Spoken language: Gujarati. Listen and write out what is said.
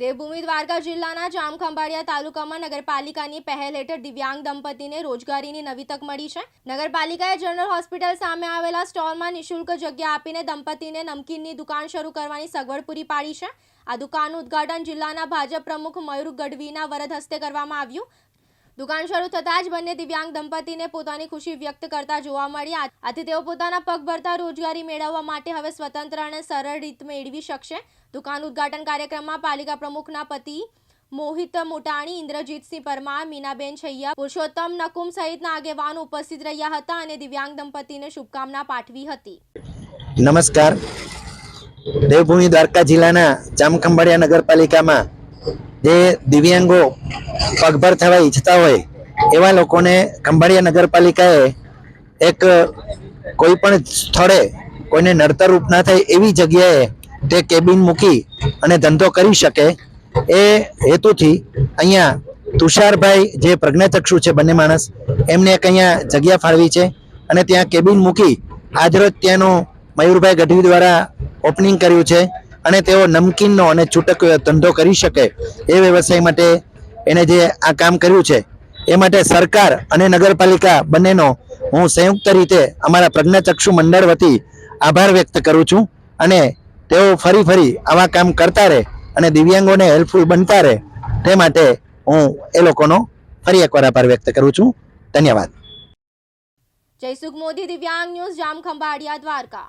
દેવભૂમિ દ્વારકા જિલ્લાના જામખંભાળિયા તાલુકામાં નગરપાલિકાની પહેલ હેઠળ દિવ્યાંગ દંપતીને રોજગારીની નવી તક મળી છે. નગરપાલિકાએ જનરલ હોસ્પિટલ સામે આવેલા સ્ટોલમાં નિઃશુલ્ક જગ્યા આપીને દંપતીને નમકીનની દુકાન શરૂ કરવાની સગવડ પૂરી પાડી છે. આ દુકાનનું ઉદ્ઘાટન જિલ્લાના ભાજપ પ્રમુખ મયુર ગઢવીના વરદ હસ્તે કરવામાં આવ્યું. દુકાન શરૂ થતાં જ બંને દિવ્યાંગ દંપતીને પોતાની ખુશી વ્યક્ત કરતા જોવા મળી આથી તેઓ પોતાના પગ ભરતા રોજગારી મેળવવા માટે હવે સ્વતંત્ર અને સરળ રીત મેળવી શકશે. દુકાન ઉદ્ઘાટન કાર્યક્રમમાં પાલિકા પ્રમુખના પતિ મોહિત મોટાણી, ઇન્દ્રજીતસિંહ પરમાર, મીનાબેન છૈયા, પુરુષોત્તમ નકુમ સહિતના આગેવાનો ઉપસ્થિત રહ્યા હતા અને દિવ્યાંગ દંપતીને શુભકામના પાઠવી હતી. નમસ્કાર. દેવભૂમિ દ્વારકા જિલ્લાના જામખંભાળિયા નગરપાલિકામાં જે દિવ્યાંગો પગભર થવા ઈચ્છતા હોય, એવા લોકોને ખંભાળિયા નગરપાલિકાએ એક કોઈ પણ સ્થળે કોઈને નડતરરૂપ ના થાય એવી જગ્યાએ તે કેબિન મૂકી અને ધંધો કરી શકે, એ હેતુથી અહીંયા તુષારભાઈ જે પ્રજ્ઞાચક્ષુ છે બંને માણસ, એમને એક અહીંયા જગ્યા ફાળવી છે અને ત્યાં કેબિન મૂકી આજરોજ ત્યાંનું મયુરભાઈ ગઢવી દ્વારા ઓપનિંગ કર્યું છે. અને તેઓ નમકીનનો અને છૂટક ધંધો કરી શકે એ વ્યવસાય માટે એને જે આ કામ કર્યું છે, એ માટે સરકાર અને નગરપાલિકા બંનેનો હું સંયુક્ત રીતે અમારા પ્રજ્ઞાચક્ષુ મંડળ વતી આભાર વ્યક્ત કરું છું અને તેઓ ફરી ફરી આવા કામ કરતા રહે અને દિવ્યાંગોને હેલ્પફુલ બનતા રહે તે માટે હું એ લોકોનો ફરી એકવાર આભાર વ્યક્ત કરું છું. ધન્યવાદ. જયસુખ મોદી, દિવ્યાંગ ન્યૂઝ, જામખંભાળિયા, દ્વારકા.